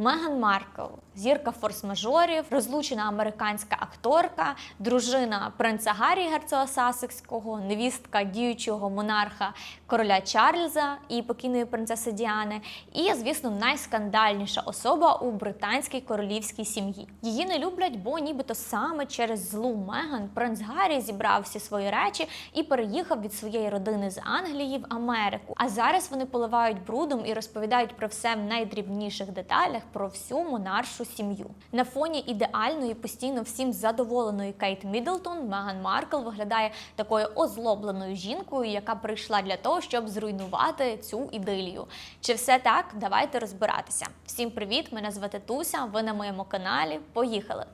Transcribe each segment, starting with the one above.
Меган Маркл, зірка форс-мажорів, розлучена американська акторка, дружина принца Гаррі Герцога Сасекського, невістка діючого монарха короля Чарльза і покійної принцеси Діани, і, звісно, найскандальніша особа у британській королівській сім'ї. Її не люблять, бо нібито саме через злу Меган принц Гаррі зібрав всі свої речі і переїхав від своєї родини з Англії в Америку. А зараз вони поливають брудом і розповідають про все в найдрібніших деталях про всю монаршу сім'ю. На фоні ідеальної, постійно всім задоволеної Кейт Міддлтон Меган Маркл виглядає такою озлобленою жінкою, яка прийшла для того, щоб зруйнувати цю ідилію. Чи все так? Давайте розбиратися. Всім привіт! Мене звати Туся. Ви на моєму каналі. Поїхали!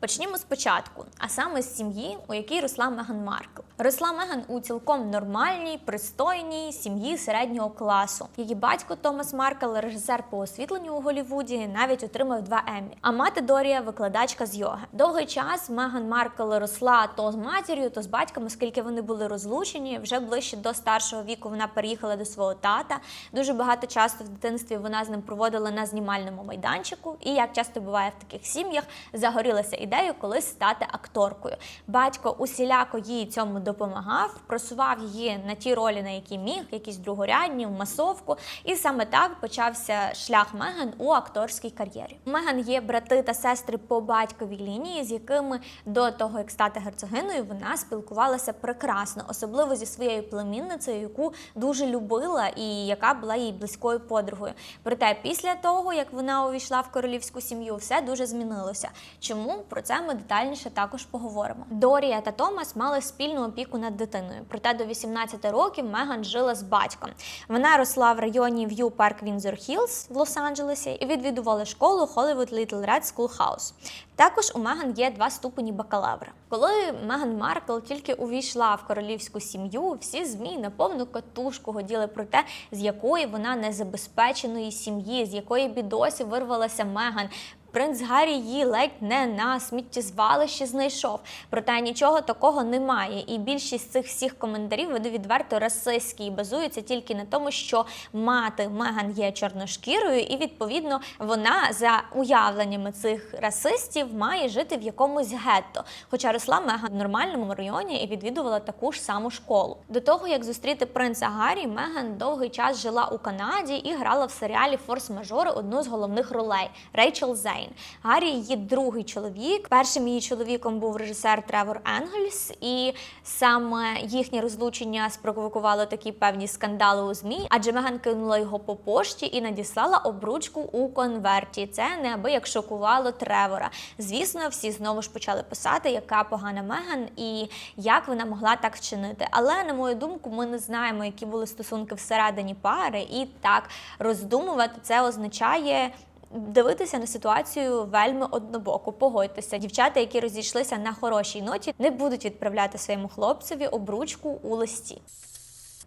Почнімо спочатку, а саме з сім'ї, у якій росла Меган Маркл. Росла Меган у цілком нормальній, пристойній сім'ї середнього класу. Її батько Томас Маркл, режисер по освітленню у Голлівуді, навіть отримав два Еммі. А мати Дорія викладачка з йоги. Довгий час Меган Маркл росла то з матір'ю, то з батьком, оскільки вони були розлучені. Вже ближче до старшого віку вона переїхала до свого тата. Дуже багато часу в дитинстві вона з ним проводила на знімальному майданчику. І як часто буває в таких сім'ях, загорілася ідею колись стати акторкою. Батько усіляко їй цьому допомагав, просував її на ті ролі, на які міг, якісь другорядні, в масовку. І саме так почався шлях Меган у акторській кар'єрі. Меган є брати та сестри по батьковій лінії, з якими до того, як стати герцогиною, вона спілкувалася прекрасно, особливо зі своєю племінницею, яку дуже любила і яка була їй близькою подругою. Проте після того, як вона увійшла в королівську сім'ю, все дуже змінилося. Чому про це ми детальніше також поговоримо? Дорія та Томас мали спільну опіку над дитиною. Проте до 18 років Меган жила з батьком. Вона росла в районі В'ю Парк Вінзор Хіллз в Лос-Анджелесі і відвідувала школу Hollywood Little Red Schoolhouse. Також у Меган є два ступені бакалавра. Коли Меган Маркл тільки увійшла в королівську сім'ю, всі змі на повну катушку годіли про те, з якої вона незабезпеченої сім'ї, з якої бідосі вирвалася Меган. Принц Гаррі її ледь не на сміттєзвалищі знайшов. Проте нічого такого немає. І більшість цих всіх коментарів вони відверто расистські і базуються тільки на тому, що мати Меган є чорношкірою, і відповідно вона за уявленнями цих расистів має жити в якомусь гетто. Хоча росла Меган в нормальному районі і відвідувала таку ж саму школу. До того як зустріти принца Гаррі, Меган довгий час жила у Канаді і грала в серіалі Форс-мажори одну з головних ролей Рейчел Зейн. Гаррі її другий чоловік. Першим її чоловіком був режисер Тревор Енгельс, і саме їхнє розлучення спровокувало такі певні скандали у змі, адже Меган кинула його по пошті і надіслала обручку у конверті. Це неабияк шокувало Тревора. Звісно, всі знову ж почали писати, яка погана Меган і як вона могла так вчинити. Але на мою думку, ми не знаємо, які були стосунки всередині пари, і так роздумувати це означає. Дивитися на ситуацію вельми однобоко. Погодьтеся, дівчата, які розійшлися на хорошій ноті, не будуть відправляти своєму хлопцеві обручку у листі.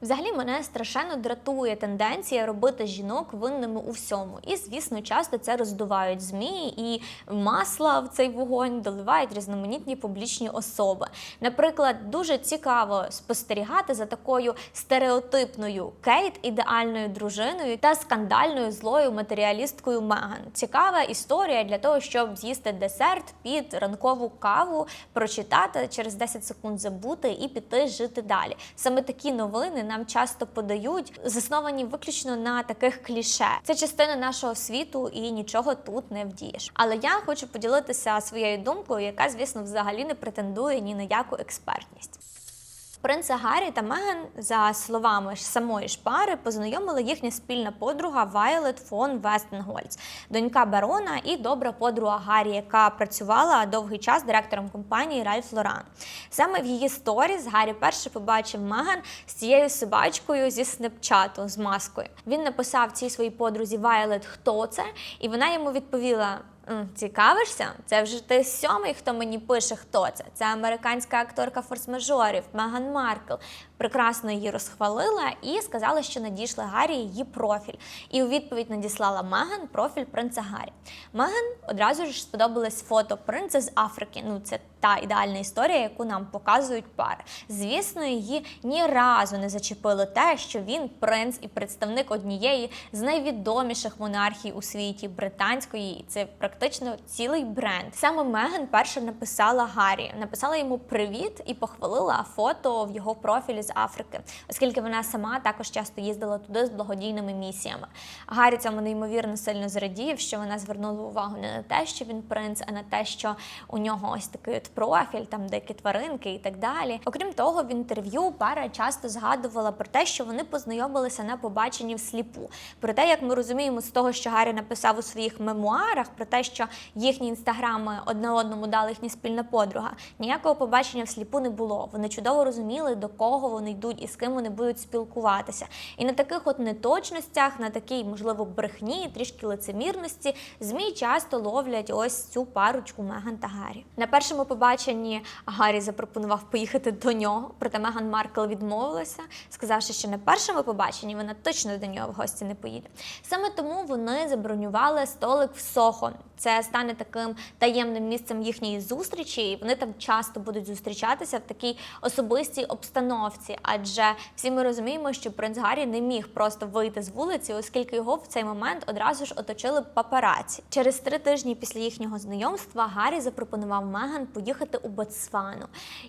Взагалі мене страшенно дратує тенденція робити жінок винними у всьому. І, звісно, часто це роздувають змі і масла в цей вогонь доливають різноманітні публічні особи. Наприклад, дуже цікаво спостерігати за такою стереотипною Кейт, ідеальною дружиною та скандальною злою матеріалісткою Меган. Цікава історія для того, щоб з'їсти десерт під ранкову каву, прочитати через 10 секунд забути і піти жити далі. Саме такі новини нам часто подають, засновані виключно на таких кліше. Це частина нашого світу, і нічого тут не вдієш. Але я хочу поділитися своєю думкою, яка, звісно, взагалі не претендує ні на яку експертність. Принца Гаррі та Меган, за словами самої ж пари, познайомила їхня спільна подруга Вайолет фон Вестенгольц, донька барона і добра подруга Гаррі, яка працювала довгий час директором компанії Ральф Лоран. Саме в її сторіс Гаррі перше побачив Меган з цією собачкою зі снепчату з маскою. Він написав цій своїй подрузі Вайолет, хто це, і вона йому відповіла. «М, Цікавишся? Це вже ти сьомий, хто мені пише, хто це. Це американська акторка форс-мажорів Меган Маркл. Прекрасно її розхвалила і сказала, що надійшли Гаррі її профіль. І у відповідь надіслала Меган профіль принца Гаррі. Меган одразу ж сподобалось фото принца з Африки. Ну, це та ідеальна історія, яку нам показують пари. Звісно, її ні разу не зачепило те, що він принц і представник однієї з найвідоміших монархій у світі британської, і це практично цілий бренд. Саме Меган перша написала Гаррі, написала йому привіт і похвалила фото в його профілі з Африки, оскільки вона сама також часто їздила туди з благодійними місіями. Гаррі цьому неймовірно сильно зрадів, що вона звернула увагу не на те, що він принц, а на те, що у нього ось такий от профіль, там деякі тваринки і так далі. Окрім того, в інтерв'ю пара часто згадувала про те, що вони познайомилися на побаченні всліпу. Про те, як ми розуміємо з того, що Гаррі написав у своїх мемуарах, про те, що їхні інстаграми одне одному дала їхня спільна подруга. Ніякого побачення всліпу не було. Вони чудово розуміли, до кого вони йдуть і з ким вони будуть спілкуватися. І на таких от неточностях, на такій, можливо, брехні, трішки лицемірності, змі часто ловлять ось цю парочку Меган та Гаррі. На першому побаченні Гаррі запропонував поїхати до нього, проте Меган Маркл відмовилася, сказавши, що на першому побаченні вона точно до нього в гості не поїде. Саме тому вони забронювали столик в Сохо. Це стане таким таємним місцем їхньої зустрічі, і вони там часто будуть зустрічатися в такій особистій обстановці. Адже всі ми розуміємо, що принц Гаррі не міг просто вийти з вулиці, оскільки його в цей момент одразу ж оточили папараці. Через три тижні після їхнього знайомства Гаррі запропонував Меган поїхати у Ботсвану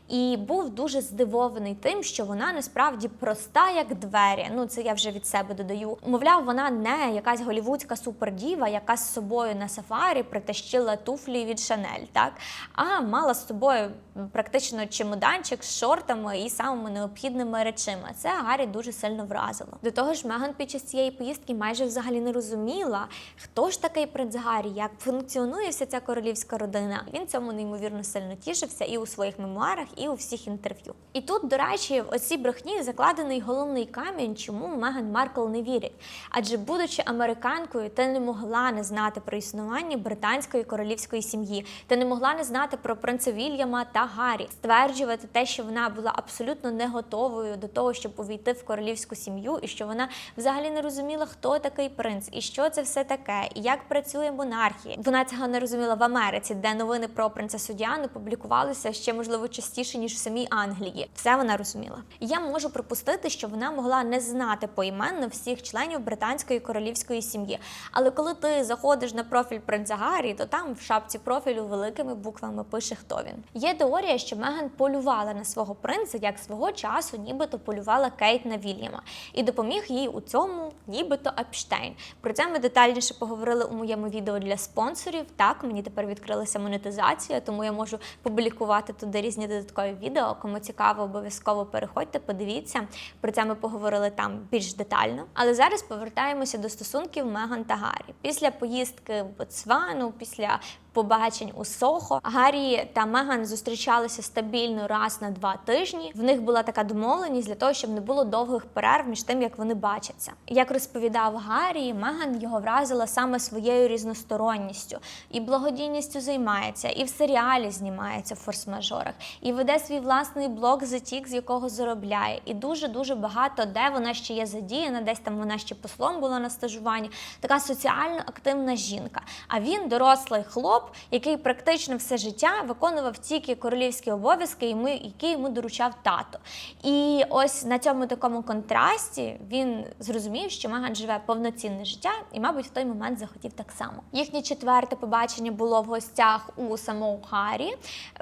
і був дуже здивований тим, що вона насправді проста як двері. Ну це я вже від себе додаю. Мовляв, вона не якась голівудська супердіва, яка з собою на сафарі притащила туфлі від Шанель, так а мала з собою практично чемоданчик з шортами і самими необхідними речима. Це Гаррі дуже сильно вразило. До того ж, Меган під час цієї поїздки майже взагалі не розуміла, хто ж такий принц Гаррі, як функціонує вся ця королівська родина. Він цьому неймовірно сильно тішився і у своїх мемуарах, і у всіх інтерв'ю. І тут, до речі, в оцій брехні закладений головний камінь, чому Меган Маркл не вірить. Адже, будучи американкою, ти не могла не знати про існування британської королівської сім'ї. Ти не могла не знати про принца Вільяма та Гаррі, стверджувати те, що вона була абсолютно не готовою до того, щоб увійти в королівську сім'ю, і що вона взагалі не розуміла, хто такий принц, і що це все таке, і як працює монархія. Вона цього не розуміла в Америці, де новини про принцесу Діану публікувалися ще можливо частіше ніж в самій Англії. Все вона розуміла. Я можу припустити, що вона могла не знати поіменно всіх членів британської королівської сім'ї. Але коли ти заходиш на профіль принца Гаррі, то там в шапці профілю великими буквами пише, хто він. Є теорія, що Меган полювала на свого принца, як свого часу, нібито полювала Кейт на Вільяма, і допоміг їй у цьому, нібито Епштейн. Про це ми детальніше поговорили у моєму відео для спонсорів. Так, мені тепер відкрилася монетизація, тому я можу публікувати туди різні додаткові відео. Кому цікаво, обов'язково переходьте, подивіться. Про це ми поговорили там більш детально. Але зараз повертаємося до стосунків Меган та Гаррі. Після поїздки в Ботсвану, після побачень у Сохо. Гаррі та Меган зустрічалися стабільно раз на два тижні. В них була така домовленість для того, щоб не було довгих перерв між тим, як вони бачаться. Як розповідав Гаррі, Меган його вразила саме своєю різносторонністю і благодійністю займається, і в серіалі знімається в форс-мажорах, і веде свій власний блог Затік, з якого заробляє. І дуже дуже багато де вона ще є задіяна, десь там вона ще послом була на стажуванні. Така соціально активна жінка. А він дорослий хлоп, який практично все життя виконував тільки королівські обов'язки, які йому доручав тато. І ось на цьому такому контрасті він зрозумів, що Меган живе повноцінне життя, і, мабуть, в той момент захотів так само. Їхнє четверте побачення було в гостях у самому Гаррі.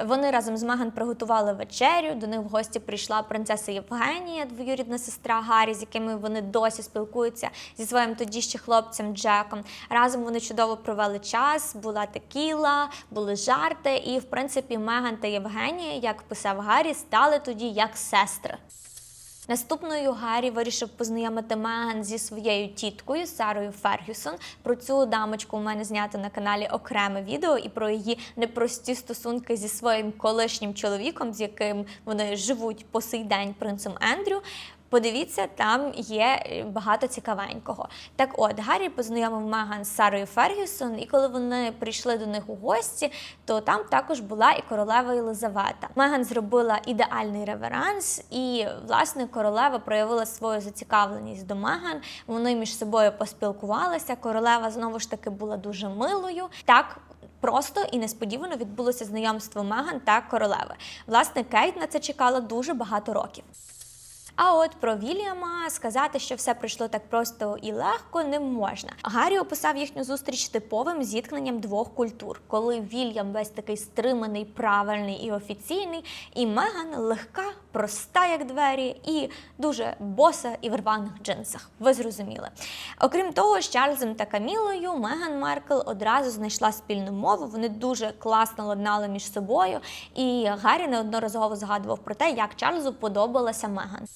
Вони разом з Меган приготували вечерю. До них в гості прийшла принцеса Євгенія, двоюрідна сестра Гаррі, з якими вони досі спілкуються зі своїм тоді ще хлопцем Джеком. Разом вони чудово провели час, була текіла, були жарти. І, в принципі, Меган та Євгенія, як писав Гаррі, стали тоді як сестри. Наступною Гаррі вирішив познайомити Меган зі своєю тіткою Сарою Фергюсон. Про цю дамочку у мене знято на каналі окреме відео і про її непрості стосунки зі своїм колишнім чоловіком, з яким вони живуть по сей день принцем Ендрю. Подивіться, там є е, багато цікавенького. Так от, Гаррі познайомив Меган з Сарою Фергюсон, і коли вони прийшли до них у гості, то там також була і королева Єлизавета. Меган зробила ідеальний реверанс, і власне королева проявила свою зацікавленість до Меган. Вони між собою поспілкувалися. Королева знову ж таки була дуже милою. Так. Просто і несподівано відбулося знайомство Меган та королеви. Власне, Кейт на це чекала дуже багато років. А от про Вільяма сказати, що все пройшло так просто і легко, не можна. Гаррі описав їхню зустріч типовим зіткненням двох культур, коли Вільям весь такий стриманий, правильний і офіційний, і Меган легка, проста, як двері, і дуже боса і в рваних джинсах. Ви зрозуміли. Окрім того, з Чарльзом та Камілою Меган Меркел одразу знайшла спільну мову. Вони дуже класно ладнали між собою, і Гаррі неодноразово згадував про те, як Чарльзу подобалася Меган.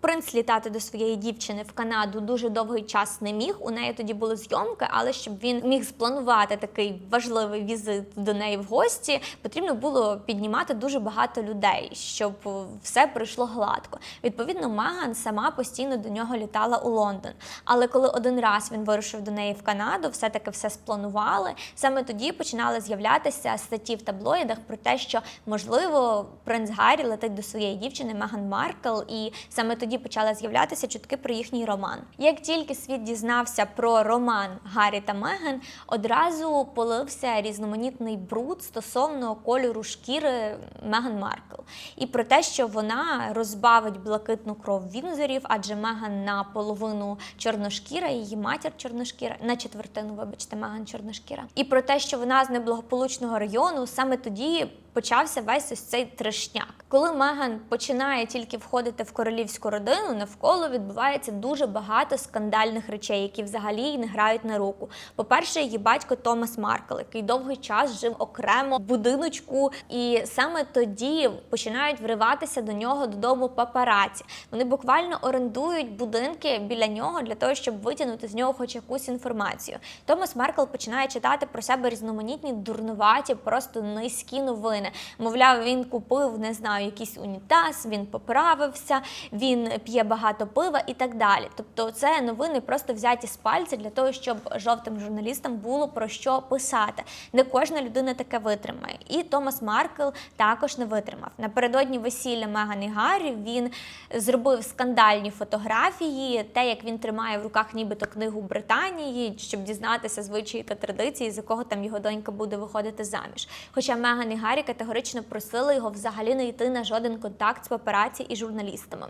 Принц літати до своєї дівчини в Канаду дуже довгий час не міг. У неї тоді були зйомки, але щоб він міг спланувати такий важливий візит до неї в гості, потрібно було піднімати дуже багато людей, щоб все пройшло гладко. Відповідно, Меган сама постійно до нього літала у Лондон. Але коли один раз він вирушив до неї в Канаду, все таки все спланували. Саме тоді починали з'являтися статті в таблоїдах про те, що можливо принц Гаррі летить до своєї дівчини Меган Маркл, і саме тоді почали з'являтися чутки про їхній роман. Як тільки світ дізнався про роман Гаррі та Меган, одразу полився різноманітний бруд стосовно кольору шкіри Меган Маркл і про те, що вона розбавить блакитну кров Вінзорів, адже Меган наполовину чорношкіра, її матір чорношкіра, на четвертину, вибачте, Меган чорношкіра, і про те, що вона з неблагополучного району саме тоді. Почався весь ось цей трешняк. Коли Меган починає тільки входити в королівську родину, навколо відбувається дуже багато скандальних речей, які взагалі не грають на руку. По-перше, її батько Томас Маркл, який довгий час жив окремо в будиночку, і саме тоді починають вриватися до нього додому папараці. Вони буквально орендують будинки біля нього для того, щоб витягнути з нього хоч якусь інформацію. Томас Маркл починає читати про себе різноманітні дурнуваті, просто низькі новини. Мовляв, він купив, не знаю, якийсь унітаз, він поправився, він п'є багато пива і так далі. Тобто, це новини просто взяті з пальця для того, щоб жовтим журналістам було про що писати. Не кожна людина таке витримає. І Томас Маркл також не витримав. Напередодні весілля Меган і Гаррі він зробив скандальні фотографії, те, як він тримає в руках нібито книгу Британії, щоб дізнатися звичаї та традиції, з якого там його донька буде виходити заміж. Хоча Меган і Гаррі категорично просили його взагалі не йти на жоден контакт з папараці і журналістами.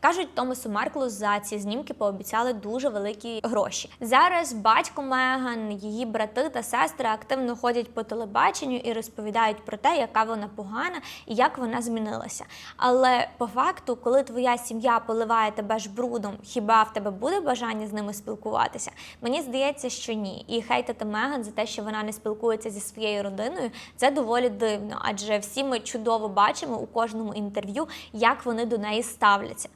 Кажуть, Томасу Марклу за ці знімки пообіцяли дуже великі гроші. Зараз батько Меган, її брати та сестри активно ходять по телебаченню і розповідають про те, яка вона погана і як вона змінилася. Але по факту, коли твоя сім'я поливає тебе ж брудом, хіба в тебе буде бажання з ними спілкуватися? Мені здається, що ні. І хейтати Меган за те, що вона не спілкується зі своєю родиною, це доволі дивно, адже всі ми чудово бачимо у кожному інтерв'ю, як вони до неї ставляться.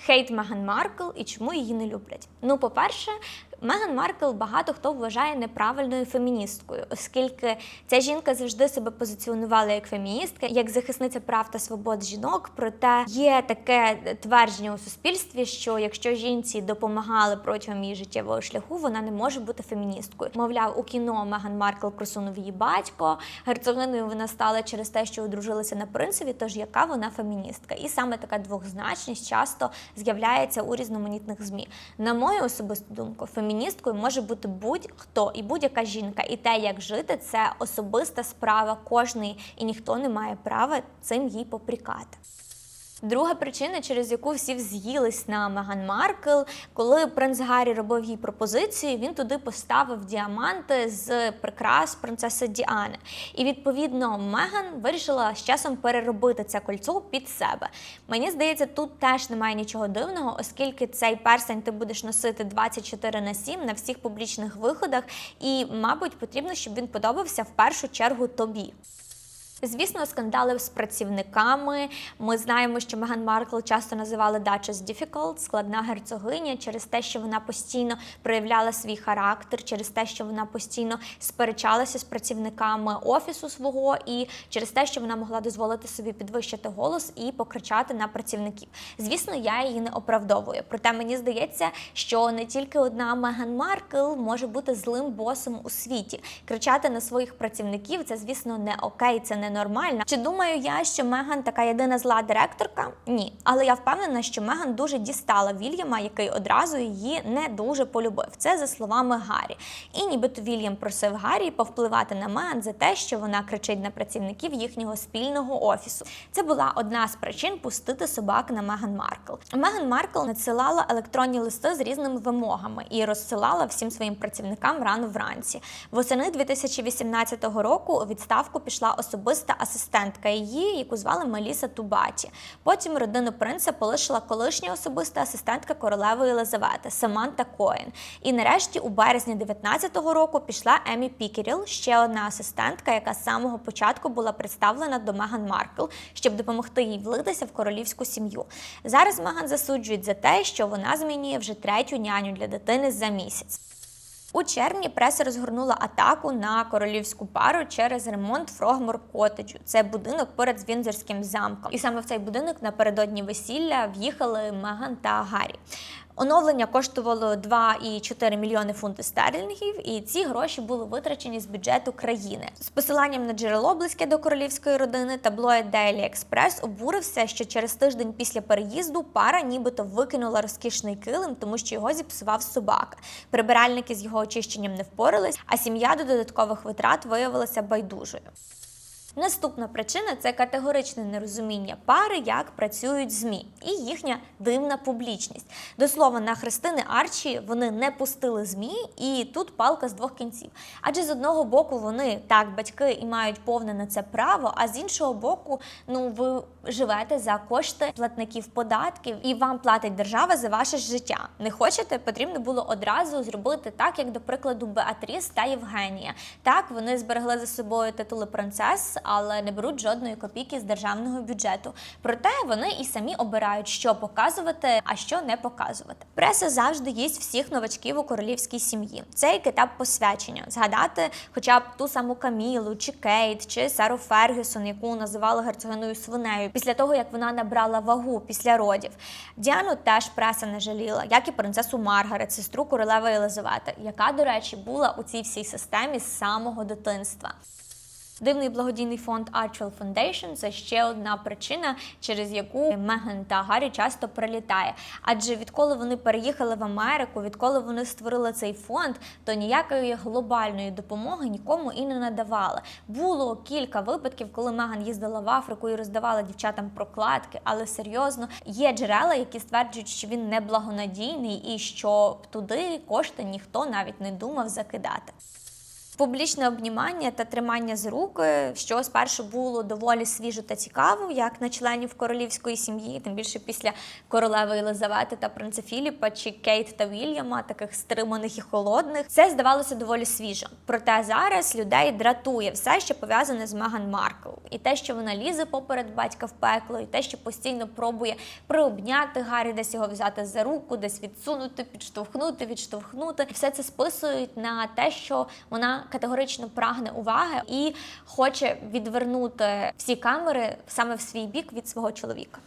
Хейт Меган Маркл і чому її не люблять. Ну, по-перше, Меган Маркл багато хто вважає неправильною феміністкою, оскільки ця жінка завжди себе позиціонувала як феміністка, як захисниця прав та свобод жінок. Проте є таке твердження у суспільстві, що якщо жінці допомагали протягом її життєвого шляху, вона не може бути феміністкою. Мовляв, у кіно Меган Маркл просунув її батько. Герцогиною вона стала через те, що одружилася на принцеві. Тож яка вона феміністка? І саме така двохзначність часто з'являється у різноманітних змі. На мою особисту думку, феміністкою може бути будь-хто і будь-яка жінка, і те, як жити, це особиста справа кожної, і ніхто не має права цим їй попрікати. Друга причина, через яку всі з'їлись на Меган Маркл, коли принц Гаррі робив їй пропозицію, він туди поставив діаманти з прикрас принцеси Діани. І відповідно Меган вирішила з часом переробити це кольцо під себе. Мені здається, тут теж немає нічого дивного, оскільки цей персень ти будеш носити 24 на 7 на всіх публічних виходах, і, мабуть, потрібно, щоб він подобався в першу чергу тобі. Звісно, скандали з працівниками. Ми знаємо, що Меган Маркл часто називали Duchess Difficult, складна герцогиня, через те, що вона постійно проявляла свій характер, через те, що вона постійно сперечалася з працівниками офісу свого, і через те, що вона могла дозволити собі підвищити голос і покричати на працівників. Звісно, я її не оправдовую. Проте мені здається, що не тільки одна Меган Маркл може бути злим босом у світі. Кричати на своїх працівників це, звісно, не окей, це не нормально. Чи думаю я, що Меган така єдина зла директорка? Ні. Але я впевнена, що Меган дуже дістала Вільяма, який одразу її не дуже полюбив. Це за словами Гаррі. І нібито Вільям просив Гаррі повпливати на Меган за те, що вона кричить на працівників їхнього спільного офісу. Це була одна з причин пустити собак на Меган Маркл. Меган Маркл надсилала електронні листи з різними вимогами і розсилала всім своїм працівникам рано вранці. Восени 2018 року у відставку пішла особиста асистентка її, яку звали Меліса Тубаті. Потім родину принца полишила колишня особиста асистентка королеви Єлизавети Саманта Коен. І нарешті, у березні 19-го року, пішла Емі Пікеріл, ще одна асистентка, яка з самого початку була представлена до Меган Маркл, щоб допомогти їй влитися в королівську сім'ю. Зараз Меган засуджують за те, що вона змінює вже третю няню для дитини за місяць. У червні преса розгорнула атаку на королівську пару через ремонт Фрогмор Котеджу. Це будинок поряд з Вінзорським замком. І саме в цей будинок напередодні весілля в'їхали Меган та Гаррі. Оновлення коштувало 2,4 мільйони фунтів стерлінгів, і ці гроші були витрачені з бюджету країни. З посиланням на джерело близьке до королівської родини таблоїд Daily Express обурився, що через тиждень після переїзду пара нібито викинула розкішний килим, тому що його зіпсував собака. Прибиральники з його очищенням не впорались, а сім'я до додаткових витрат виявилася байдужою. Наступна причина це категоричне нерозуміння пари, як працюють ЗМІ, і їхня дивна публічність. До слова, на Христини Арчі вони не пустили ЗМІ, і тут палка з двох кінців. Адже з одного боку вони так, батьки і мають повне на це право, а з іншого боку, ну ви живете за кошти платників податків, і вам платить держава за ваше життя. Не хочете? Потрібно було одразу зробити так, як до прикладу Беатріс та Євгенія. Так вони зберегли за собою титули принцес але не беруть жодної копійки з державного бюджету. Проте вони і самі обирають, що показувати, а що не показувати. Преса завжди їсть всіх новачків у королівській сім'ї. Це як етап посвячення. Згадати, хоча б ту саму Камілу, чи Кейт, чи Сару Фергюсон, яку називали герцогиною свинею, після того як вона набрала вагу після родів. Діану теж преса не жаліла, як і принцесу Маргарет, сестру королеви Єлизавети, яка, до речі, була у цій всій системі з самого дитинства. Дивний благодійний фонд Archwell Foundation – це ще одна причина, через яку Меган та Гаррі часто прилітає. Адже відколи вони переїхали в Америку, відколи вони створили цей фонд, то ніякої глобальної допомоги нікому і не надавали. Було кілька випадків, коли Меган їздила в Африку і роздавала дівчатам прокладки, але серйозно є джерела, які стверджують, що він неблагонадійний і що туди кошти ніхто навіть не думав закидати. Публічне обнімання та тримання з руки, що спершу було доволі свіжо та цікаво, як на членів королівської сім'ї, тим більше після королеви Єлизавети та принца Філіпа чи Кейт та Вільяма, таких стриманих і холодних, це здавалося доволі свіжо. Проте зараз людей дратує все, що пов'язане з Меган Маркл, і те, що вона лізе поперед батька в пекло, і те, що постійно пробує приобняти Гаррі, десь його взяти за руку, десь відсунути, підштовхнути, відштовхнути. Все це списують на те, що вона категорично прагне уваги і хоче відвернути всі камери саме в свій бік від свого чоловіка.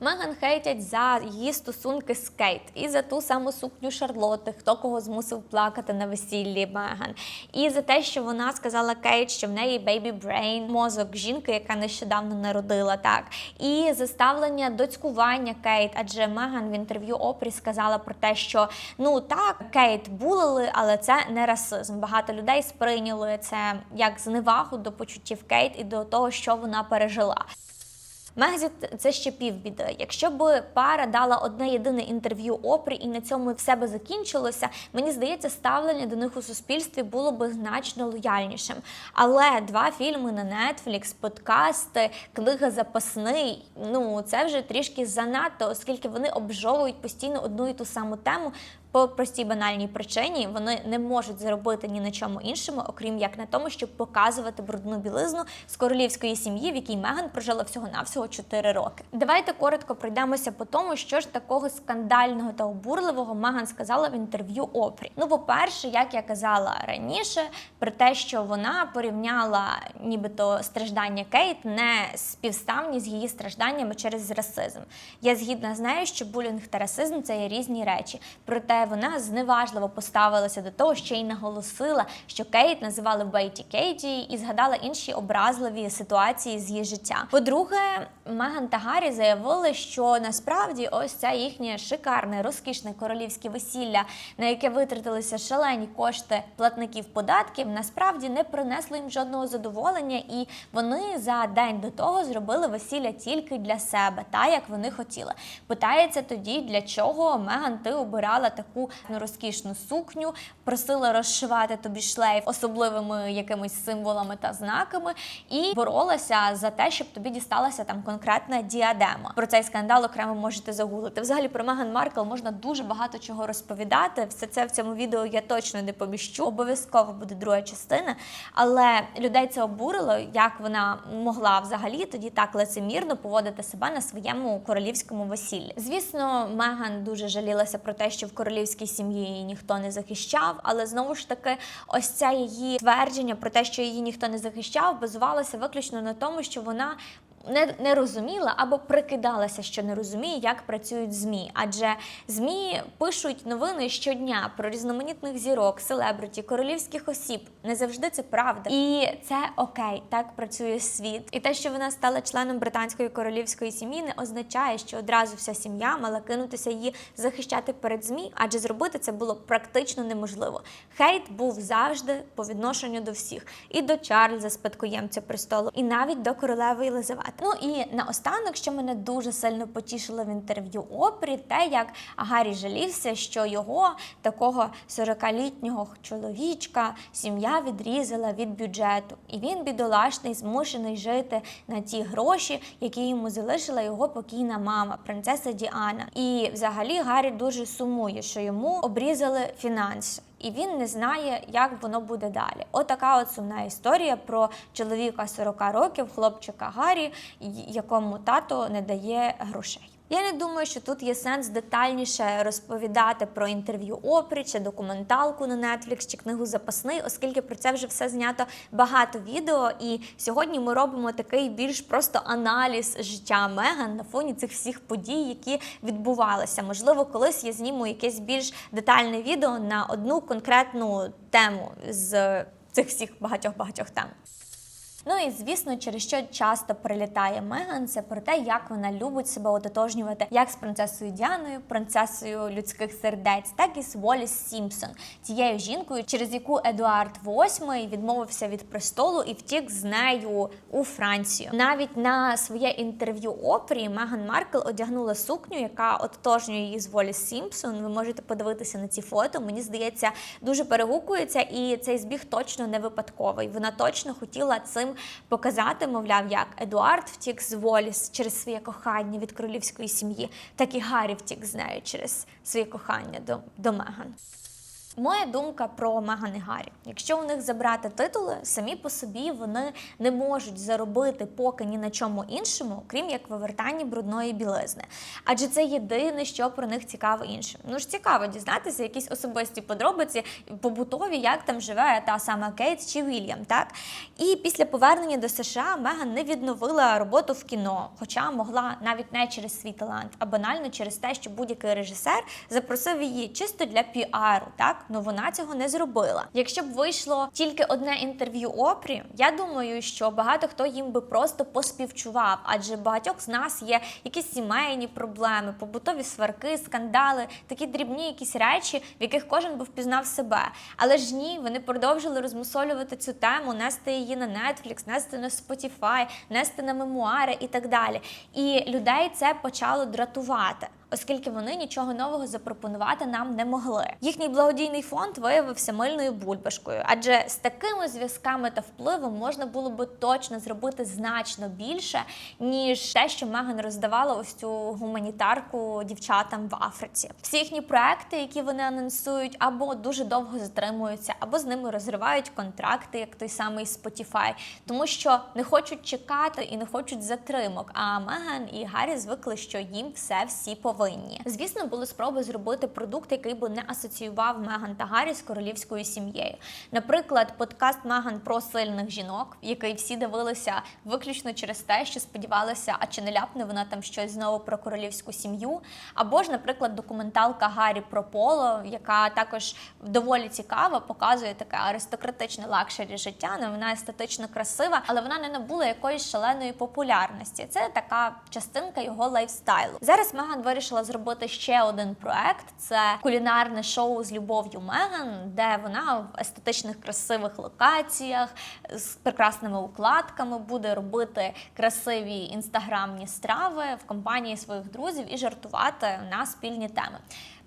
Меган хейтять за її стосунки з Кейт і за ту саму сукню Шарлоти, хто кого змусив плакати на весіллі Меган, і за те, що вона сказала Кейт, що в неї бейбі брейн, мозок жінки, яка нещодавно народила, так і заставлення доцькування Кейт, адже Меган в інтерв'ю Опрі сказала про те, що ну так Кейт булили, але це не расизм. Багато людей сприйняли це як зневагу до почуттів Кейт і до того, що вона пережила. Мегзіт це ще півбіди. Якщо б пара дала одне єдине інтерв'ю Опрі і на цьому все би закінчилося, мені здається, ставлення до них у суспільстві було би значно лояльнішим. Але два фільми на Netflix, подкасти, книга запасний. Ну це вже трішки занадто, оскільки вони обжовують постійно одну і ту саму тему по простій банальній причині вони не можуть заробити ні на чому іншому, окрім як на тому, щоб показувати брудну білизну з королівської сім'ї, в якій Меган прожила всього навсього 4 роки. Давайте коротко пройдемося по тому, що ж такого скандального та обурливого Меган сказала в інтерв'ю Опрі. Ну, по-перше, як я казала раніше, про те, що вона порівняла нібито страждання Кейт не співставні з її стражданнями через расизм. Я згідна з нею, що булінг та расизм це є різні речі. Проте вона зневажливо поставилася до того, що й наголосила, що Кейт називали Бейті Кейті і згадала інші образливі ситуації з її життя. По-друге, Меган та Гаррі заявили, що насправді ось це їхнє шикарне, розкішне королівське весілля, на яке витратилися шалені кошти платників податків, насправді не принесло їм жодного задоволення, і вони за день до того зробили весілля тільки для себе, та як вони хотіли. Питається тоді, для чого Меган ти обирала таку ну, розкішну сукню, просила розшивати тобі шлейф особливими якимись символами та знаками, і боролася за те, щоб тобі дісталася там конкретна діадема. Про цей скандал окремо можете загуглити. Взагалі про Меган Маркл можна дуже багато чого розповідати. Все це в цьому відео я точно не поміщу. Обов'язково буде друга частина. Але людей це обурило, як вона могла взагалі тоді так лицемірно поводити себе на своєму королівському весіллі. Звісно, Меган дуже жалілася про те, що в королівській сім'ї її ніхто не захищав, але знову ж таки, ось це її твердження про те, що її ніхто не захищав, базувалося виключно на тому, що вона не, не розуміла або прикидалася, що не розуміє, як працюють змі. Адже змі пишуть новини щодня про різноманітних зірок, селебриті, королівських осіб. Не завжди це правда, і це окей, так працює світ. І те, що вона стала членом британської королівської сім'ї, не означає, що одразу вся сім'я мала кинутися її захищати перед змі, адже зробити це було практично неможливо. Хейт був завжди по відношенню до всіх, і до Чарльза, спадкоємця престолу, і навіть до королеви Єлизавети. Ну і наостанок, що мене дуже сильно потішило в інтерв'ю Опрі, те, як Гаррі жалівся, що його такого 40-літнього чоловічка сім'я відрізала від бюджету, і він бідолашний, змушений жити на ті гроші, які йому залишила його покійна мама, принцеса Діана. І взагалі Гаррі дуже сумує, що йому обрізали фінанси. І він не знає, як воно буде далі. Отака от сумна історія про чоловіка 40 років, хлопчика Гаррі, якому тато не дає грошей. Я не думаю, що тут є сенс детальніше розповідати про інтерв'ю Опрі чи документалку на Netflix чи книгу запасний, оскільки про це вже все знято багато відео. І сьогодні ми робимо такий більш просто аналіз життя Меган на фоні цих всіх подій, які відбувалися. Можливо, колись я зніму якесь більш детальне відео на одну конкретну тему з цих всіх багатьох багатьох тем. Ну і звісно, через що часто прилітає Меган, це про те, як вона любить себе ототожнювати як з принцесою Діаною, принцесою людських сердець, так і з Воліс Сімпсон, тією жінкою, через яку Едуард VIII відмовився від престолу і втік з нею у Францію. Навіть на своє інтерв'ю Опрі Меган Маркл одягнула сукню, яка ототожнює її з Воліс Сімпсон. Ви можете подивитися на ці фото. Мені здається, дуже перегукується, і цей збіг точно не випадковий. Вона точно хотіла цим показати, мовляв, як Едуард втік з Воліс через своє кохання від королівської сім'ї, так і Гаррі втік з нею через своє кохання до, до Меган. Моя думка про Меган і. Якщо у них забрати титули, самі по собі вони не можуть заробити поки ні на чому іншому, крім як вивертанні брудної білизни. Адже це єдине, що про них цікаво іншим. Ну ж цікаво дізнатися якісь особисті подробиці, побутові, як там живе та сама Кейт чи Вільям. Так і після повернення до США Меган не відновила роботу в кіно, хоча могла навіть не через свій талант, а банально через те, що будь-який режисер запросив її чисто для піару. Так ну вона цього не зробила. Якщо б вийшло тільки одне інтерв'ю Опрі, я думаю, що багато хто їм би просто поспівчував, адже багатьох з нас є якісь сімейні проблеми, побутові сварки, скандали, такі дрібні якісь речі, в яких кожен би впізнав себе. Але ж ні, вони продовжили розмусолювати цю тему, нести її на Netflix, нести на Spotify, нести на мемуари і так далі. І людей це почало дратувати. Оскільки вони нічого нового запропонувати нам не могли. Їхній благодійний фонд виявився мильною бульбашкою, адже з такими зв'язками та впливом можна було би точно зробити значно більше, ніж те, що Меган роздавала ось цю гуманітарку дівчатам в Африці. Всі їхні проекти, які вони анонсують, або дуже довго затримуються, або з ними розривають контракти, як той самий Spotify, тому що не хочуть чекати і не хочуть затримок. А Меган і Гаррі звикли, що їм все всі повинні. Звісно, були спроби зробити продукт, який би не асоціював Меган та Гаррі з королівською сім'єю. Наприклад, подкаст Меган про сильних жінок, який всі дивилися виключно через те, що сподівалися, а чи не ляпне вона там щось знову про королівську сім'ю. Або ж, наприклад, документалка Гаррі про Поло, яка також доволі цікава, показує таке аристократичне лакшері життя. Не вона естетично красива, але вона не набула якоїсь шаленої популярності. Це така частинка його лайфстайлу. Зараз Меган вирішила зробити ще один проект: це кулінарне шоу з любов'ю Меган, де вона в естетичних красивих локаціях з прекрасними укладками буде робити красиві інстаграмні страви в компанії своїх друзів і жартувати на спільні теми.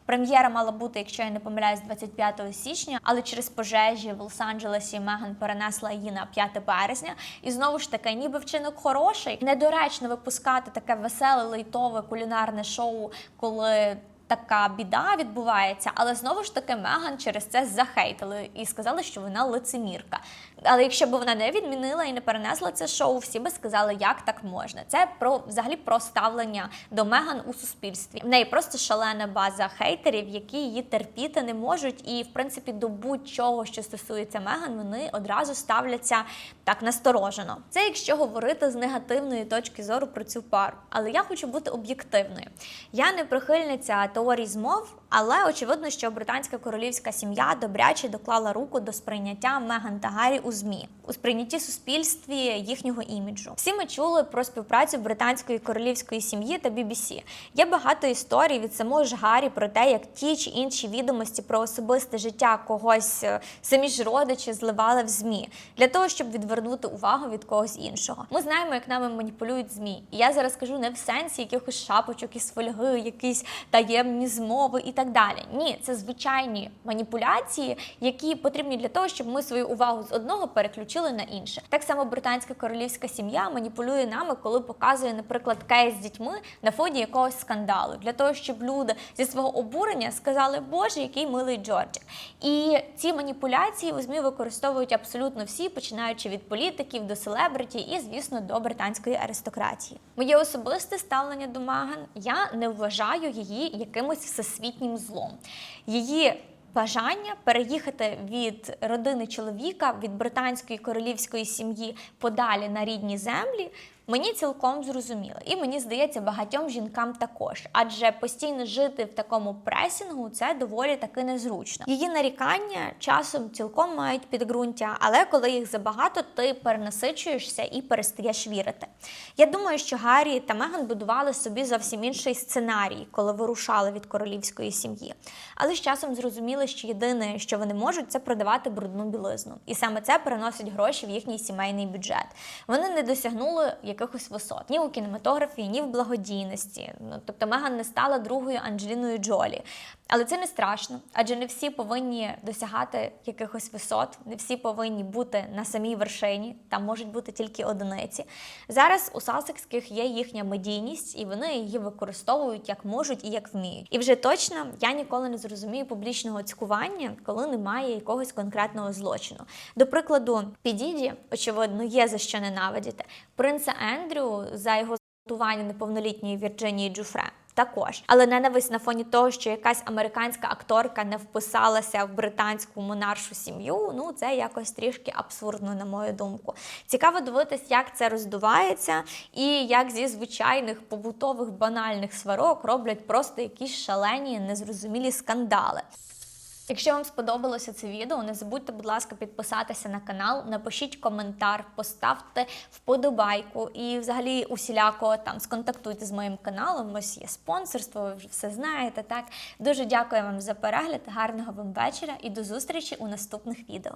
Прем'єра мала бути, якщо я не помиляюсь, 25 січня, але через пожежі в Лос-Анджелесі Меган перенесла її на 5 березня. І знову ж таки, ніби вчинок хороший. Недоречно випускати таке веселе лейтове кулінарне шоу, коли. Така біда відбувається, але знову ж таки Меган через це захейтили і сказали, що вона лицемірка. Але якщо б вона не відмінила і не перенесла це шоу, всі би сказали, як так можна. Це про взагалі про ставлення до Меган у суспільстві. В неї просто шалена база хейтерів, які її терпіти не можуть. І в принципі до будь-чого, що стосується Меган, вони одразу ставляться так насторожено. Це якщо говорити з негативної точки зору про цю пару. Але я хочу бути об'єктивною. Я не прихильниця теорій змов, але очевидно, що британська королівська сім'я добряче доклала руку до сприйняття Меган та Гаррі у змі у сприйнятті суспільстві їхнього іміджу. Всі ми чули про співпрацю британської королівської сім'ї та BBC. Є багато історій від самого ж Гаррі про те, як ті чи інші відомості про особисте життя когось е, самі ж родичі зливали в змі для того, щоб відвернути увагу від когось іншого. Ми знаємо, як нами маніпулюють змі. І я зараз кажу не в сенсі якихось шапочок із фольги, якісь таємні змови і так далі. Ні, це звичайні маніпуляції, які потрібні для того, щоб ми свою увагу з одного переключили на інше. Так само британська королівська сім'я маніпулює нами, коли показує, наприклад, кейс з дітьми на фоні якогось скандалу, для того, щоб люди зі свого обурення сказали, Боже, який милий Джорджик. І ці маніпуляції у ЗМІ використовують абсолютно всі, починаючи від політиків до селебриті і, звісно, до британської аристократії. Моє особисте ставлення до Меган, я не вважаю її якимось всесвітнім злом. Її Бажання переїхати від родини чоловіка від британської королівської сім'ї подалі на рідні землі. Мені цілком зрозуміло, і мені здається, багатьом жінкам також, адже постійно жити в такому пресінгу це доволі таки незручно. Її нарікання часом цілком мають підґрунтя, але коли їх забагато, ти перенасичуєшся і перестаєш вірити. Я думаю, що Гаррі та Меган будували собі зовсім інший сценарій, коли вирушали від королівської сім'ї. Але з часом зрозуміли, що єдине, що вони можуть, це продавати брудну білизну, і саме це переносить гроші в їхній сімейний бюджет. Вони не досягнули якихось висот ні у кінематографії, ні в благодійності. Ну тобто Меган не стала другою Анджеліною Джолі. Але це не страшно, адже не всі повинні досягати якихось висот, не всі повинні бути на самій вершині, там можуть бути тільки одиниці. Зараз у Сасекських є їхня медійність, і вони її використовують як можуть і як вміють. І вже точно я ніколи не зрозумію публічного цькування, коли немає якогось конкретного злочину. До прикладу, Підіді, очевидно, є за що ненавидіти. Принца Ендрю за його зґвалтування неповнолітньої Вірджинії Джуфре. Також, але ненависть на фоні того, що якась американська акторка не вписалася в британську монаршу сім'ю. Ну це якось трішки абсурдно, на мою думку. Цікаво дивитись, як це роздувається, і як зі звичайних побутових банальних сварок роблять просто якісь шалені, незрозумілі скандали. Якщо вам сподобалося це відео, не забудьте, будь ласка, підписатися на канал, напишіть коментар, поставте вподобайку і взагалі усіляко там сконтактуйте з моїм каналом. Ось є спонсорство, ви вже все знаєте. Так дуже дякую вам за перегляд, гарного вам вечора і до зустрічі у наступних відео.